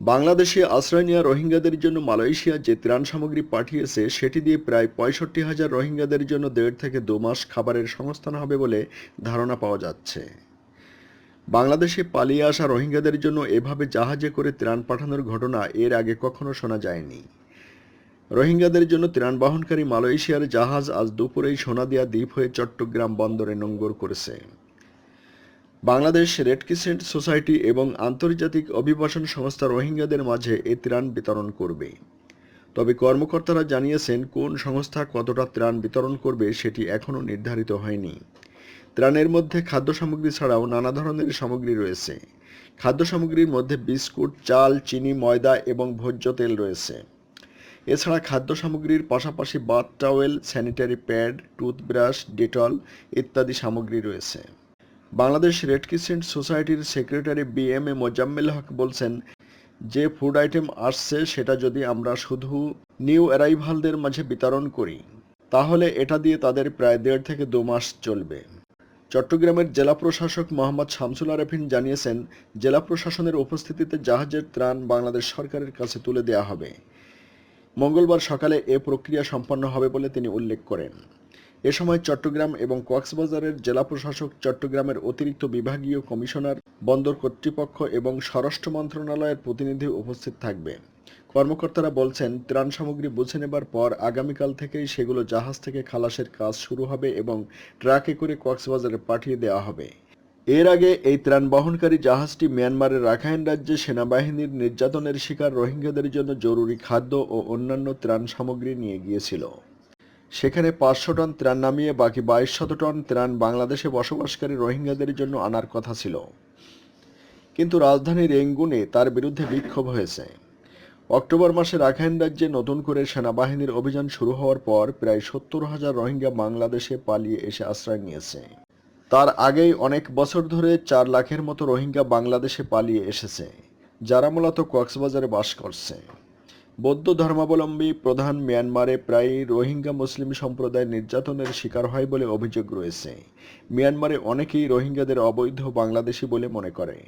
বাংলাদেশে আশ্রয় নেওয়া রোহিঙ্গাদের জন্য মালয়েশিয়া যে ত্রাণ সামগ্রী পাঠিয়েছে, সেটি দিয়ে প্রায় পঁয়ষট্টি হাজার রোহিঙ্গাদের জন্য দেড় থেকে দু মাস খাবারের সংস্থান হবে বলে ধারণা পাওয়া যাচ্ছে। বাংলাদেশে পালিয়ে আসা রোহিঙ্গাদের জন্য এভাবে জাহাজে করে ত্রাণ পাঠানোর ঘটনা এর আগে কখনো শোনা যায়নি। রোহিঙ্গাদের জন্য ত্রাণ বহনকারী মালয়েশিয়ার জাহাজ আজ দুপুরেই সোনাদিয়া দ্বীপ হয়ে চট্টগ্রাম বন্দরে নোঙ্গর করেছে। বাংলাদেশ রেড ক্রিসেন্ট সোসাইটি এবং আন্তর্জাতিক অভিবাসন সংস্থা রোহিঙ্গাদের মাঝে এ ত্রাণ বিতরণ করবে। তবে কর্মকর্তারা জানিয়েছেন, কোন সংস্থা কতটা ত্রাণ বিতরণ করবে সেটি এখনও নির্ধারিত হয়নি। ত্রাণের মধ্যে খাদ্য সামগ্রী ছাড়াও নানা ধরনের সামগ্রী রয়েছে। খাদ্য সামগ্রীর মধ্যে বিস্কুট, চাল, চিনি, ময়দা এবং ভোজ্য তেল রয়েছে। এছাড়া খাদ্য সামগ্রীর পাশাপাশি bath towel, sanitary pad, toothbrush, Dettol ইত্যাদি সামগ্রী রয়েছে। বাংলাদেশ রেড ক্রিসেন্ট সোসাইটির secretary B M A Mozammel Haque বলছেন, যে ফুড আইটেম আসছে, সেটা যদি আমরা শুধু নিউ অ্যারাইভালদের মাঝে বিতরণ করি, তাহলে এটা দিয়ে তাদের প্রায় দেড় থেকে দু মাস চলবে। চট্টগ্রামের জেলা প্রশাসক মোহাম্মদ শামসুল আরেফিন জানিয়েছেন, জেলা প্রশাসনের উপস্থিতিতে জাহাজের ত্রাণ বাংলাদেশ সরকারের কাছে তুলে দেওয়া হবে। মঙ্গলবার সকালে এ প্রক্রিয়া সম্পন্ন হবে বলে তিনি উল্লেখ করেন। এ সময় চট্টগ্রাম এবং কক্সবাজারের জেলা প্রশাসক, চট্টগ্রামের অতিরিক্ত বিভাগীয় কমিশনার, বন্দর কর্তৃপক্ষ এবং স্বরাষ্ট্র মন্ত্রণালয়ের প্রতিনিধি উপস্থিত থাকবে। কর্মকর্তারা বলছেন, ত্রাণ সামগ্রী বুঝে নেবার পর আগামীকাল থেকেই সেগুলো জাহাজ থেকে খালাসের কাজ শুরু হবে এবং ট্রাকে করে কক্সবাজারে পাঠিয়ে দেওয়া হবে। এর আগে এই ত্রাণ বহনকারী জাহাজটি মিয়ানমারের রাখাইন রাজ্যে সেনাবাহিনীর নির্যাতনের শিকার রোহিঙ্গাদের জন্য জরুরি খাদ্য ও অন্যান্য ত্রাণ সামগ্রী নিয়ে গিয়েছিল। সেখানে পাঁচশো টন ত্রাণ নামিয়ে বাকি বাইশ শত টন ত্রাণ বাংলাদেশে বসবাসকারী রোহিঙ্গাদের জন্য আনার কথা ছিল। কিন্তু রাজধানীর রেঙ্গুনে তার বিরুদ্ধে বিক্ষোভ হয়েছে। অক্টোবর মাসে রাখাইন রাজ্যে নতুন করে সেনাবাহিনীর অভিযান শুরু হওয়ার পর প্রায় সত্তর হাজার রোহিঙ্গা বাংলাদেশে পালিয়ে এসে আশ্রয় নিয়েছে। তার আগেই অনেক বছর ধরে চার লাখের মতো রোহিঙ্গা বাংলাদেশে পালিয়ে এসেছে, যারা মূলত কক্সবাজারে বাস করছে। বৌদ্ধ ধর্মাবলম্বী প্রধান মিয়ানমারে প্রায় রোহিঙ্গা মুসলিম সম্প্রদায় নির্যাতনের শিকার হয় বলে অভিযোগ রয়েছে। মিয়ানমারে অনেকেই রোহিঙ্গাদের অবৈধ বাংলাদেশি বলে মনে করে।